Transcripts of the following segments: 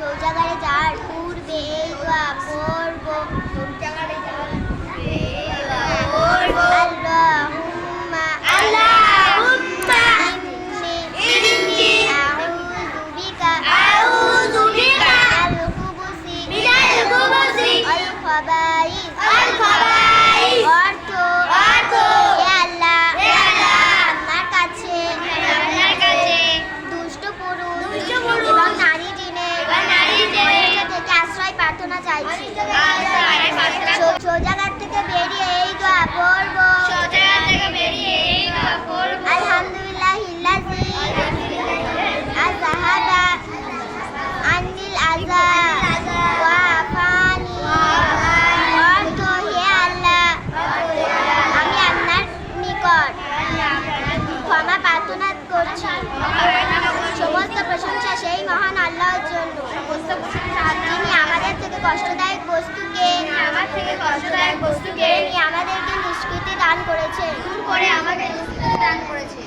শৌচাগারে যাওয়ার কষ্টদায়ক বস্তুকে আমার থেকে কষ্টদায়ক বস্তুকে আমাদেরকে নিষ্কৃতি দান করেছে দূর করে আমাদের নিষ্কৃতি দান করেছে।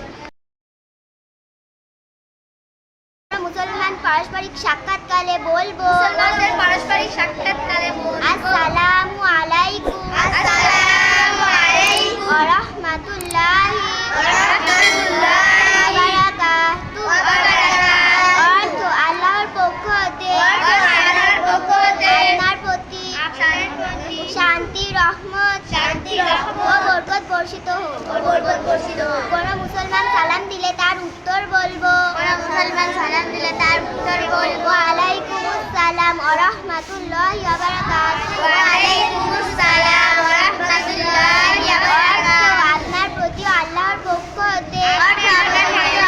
মুসলমান পারস্পরিক সাক্ষাৎকালে বলব মুসলমানদের পারস্পরিক সাক্ষাৎকালে বলব আসসালামু আলাইকুম শান্তি, বরকত বর্ষিত হোক বরকত বর্ষিত হোক। কোন মুসলমান সালাম দিলে তার উত্তর বলব কোন মুসলমান সালাম দিলে তার উত্তর বলব। ওয়ালাইকুম আসসালাম ওয়া রাহমাতুল্লাহি ওয়া বারাকাতুহু ওয়া আলাইকুমুস সালাম ওয়া রাহমাতুল্লাহি ওয়া বারাকাতুহু। আপনার প্রতি আল্লাহর পক্ষ হতে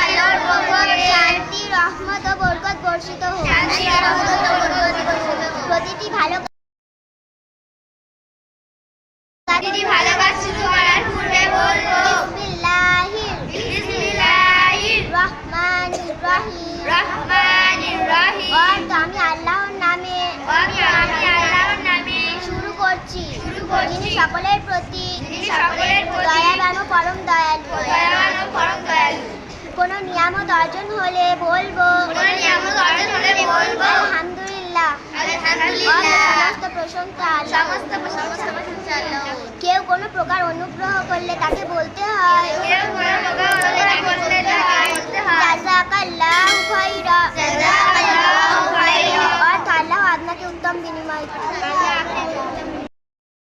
আল্লাহর পক্ষ হতে শান্তি রহমত ও বরকত বর্ষিত হোক শান্তি, রহমত ও বরকত বর্ষিত হোক। প্রতিটি ভালো দিদি ভালো কাজ শুরু পূর্বে বলব। আমি আল্লাহর নামে। আমি আমি আল্লাহর নামে। শুরু করছি। শুরু করছি। সকলের প্রতি সকলের দয়াবান পরম দয়ালু। দয়াবান পরম দয়ালু। কোনো নিয়ামত অর্জন হলে বলব। কোনো নিয়ামত অর্জন হলে বলব। আলহামদুলিল্লাহ। আলহামদুলিল্লাহ। সমস্ত প্রশংসা। সমস্ত কোনো প্রকার অনুগ্রহ করলে তাকে বলতে হয়।